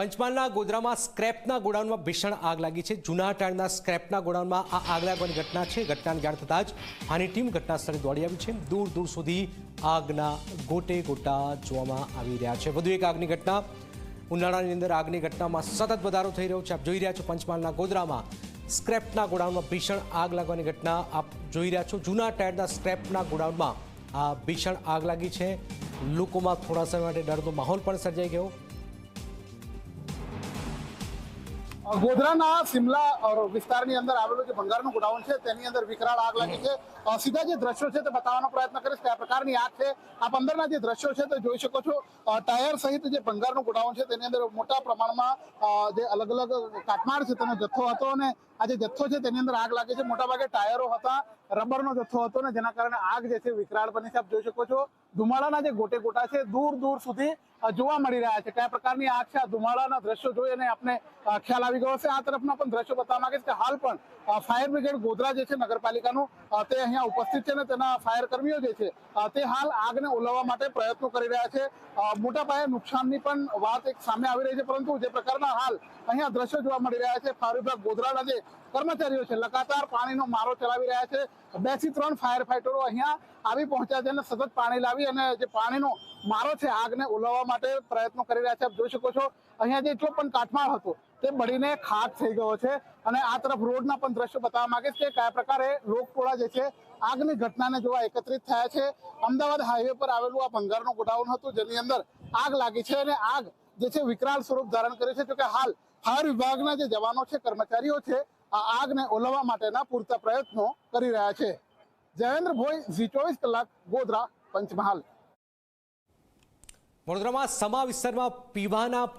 પંચમહાલના ગોધરામાં સ્ક્રેપના ગોડાઉનમાં ભીષણ આગ લાગી છે. જૂના ટાયરના સ્ક્રેપના ગોડાઉનમાં આ આગ લાગવાની ઘટના છે. ઘટનાને જાણ થતાં જ આની ટીમ ઘટના સ્થળે દોડી આવી છે. દૂર દૂર સુધી આગના ગોટે ગોટા જોવામાં આવી રહ્યા છે. વધુ એક આગની ઘટના. ઉનાળાની અંદર આગની ઘટનામાં સતત વધારો થઈ રહ્યો છે. આપ જોઈ રહ્યા છો પંચમહાલના ગોધરામાં સ્ક્રેપના ગોડાઉનમાં ભીષણ આગ લાગવાની ઘટના. આપ જોઈ રહ્યા છો જૂના ટાયરના સ્ક્રેપના ગોડાઉનમાં આ ભીષણ આગ લાગી છે. લોકોમાં થોડા સમય માટે ડરનો માહોલ પણ સર્જાઈ ગયો. ગોધરાના સિમલા વિસ્તારની અંદર આવેલું જે ભંગારનું ગોડાઉન છે, તેની અંદર વિકરાળ આગ લાગી છે. સીધા જે દ્રશ્યો છે તે બતાવવાનો પ્રયત્ન કરીશ કયા પ્રકારની આગ છે. આપ અંદરના જે દ્રશ્યો છે તે જોઈ શકો છો. ટાયર સહિત જે ભંગારનું ગોડાઉન છે તેની અંદર મોટા પ્રમાણમાં જે અલગ અલગ કાટમાળ છે તેનો જથ્થો હતો અને આ જે જથ્થો છે તેની અંદર આગ લાગી છે. મોટાભાગે ટાયરો હતા. રબરનો જથ્થો હતો ને જેના કારણે આગ જે છે વિકરાળ બની છે. આપ જોઈ શકો છો, ધુમાડાના જે ગોટે ગોટા છે, દૂર દૂર સુધી જોવા મળી રહ્યા છે. કયા પ્રકારની આગ છે? આ ધુમાડાના દ્રશ્યો જોઈ અને આપને ખ્યાલ આવી ગયો હશે. આ તરફના પણ દ્રશ્યો બતાવવા માંગે છે કે હાલ પણ ફાયર બ્રિગેડ ગોધરા જે છે નગરપાલિકાનું તે અહીંયા ઉપસ્થિત છે ને તેના ફાયર કર્મીઓ જે છે તે હાલ આગને ઓલવવા માટે પ્રયત્નો કરી રહ્યા છે. મોટા પાયે નુકસાનની પણ વાત એક સામે આવી રહી છે, પરંતુ જે પ્રકારના હાલ અહીંયા દ્રશ્યો જોવા મળી રહ્યા છે, ફાયર વિભાગ ગોધરાના જે કર્મચારીઓ છે, લગાતાર પાણીનો મારો ચલાવી રહ્યા છે. બેથી ત્રણ ફાયર ફાઈટરો અહીંયા આવી પહોંચ્યા છે અને સતત પાણી લાવી અને જે પાણીનો મારો છે આગને ઓલવવા માટે પ્રયત્નો કરી રહ્યા છે. આપ જોઈ શકો છો, અહીંયા જે એટલો પણ કાટમાળ હતો, તે બળીને ખાક થઈ ગયો છે. અને આ તરફ રોડના પણ દ્રશ્યો બતાવવા માંગે છે કે કયા પ્રકારે લોકટોળા જે છે, આગની ઘટનાને જોવા એકત્રિત થયા છે. અમદાવાદ હાઈવે પર આવેલું આ ભંગારનું ગોડાઉન હતું, જેની અંદર આગ લાગી છે અને આગ જે છે વિકરાળ સ્વરૂપ ધારણ કર્યું છે. જોકે હાલ ફાયર વિભાગના જે જવાનો છે, કર્મચારીઓ છે આ આગને ઓલવવા માટેના પૂરતા પ્રયત્નો કરી રહ્યા છે. જયેન્દ્ર ભોઈ ઝી ચોવીસ કલાક, ગોધરા, પંચમહાલ. વડોદરામાં સમા વિસ્તારમાં પીવાના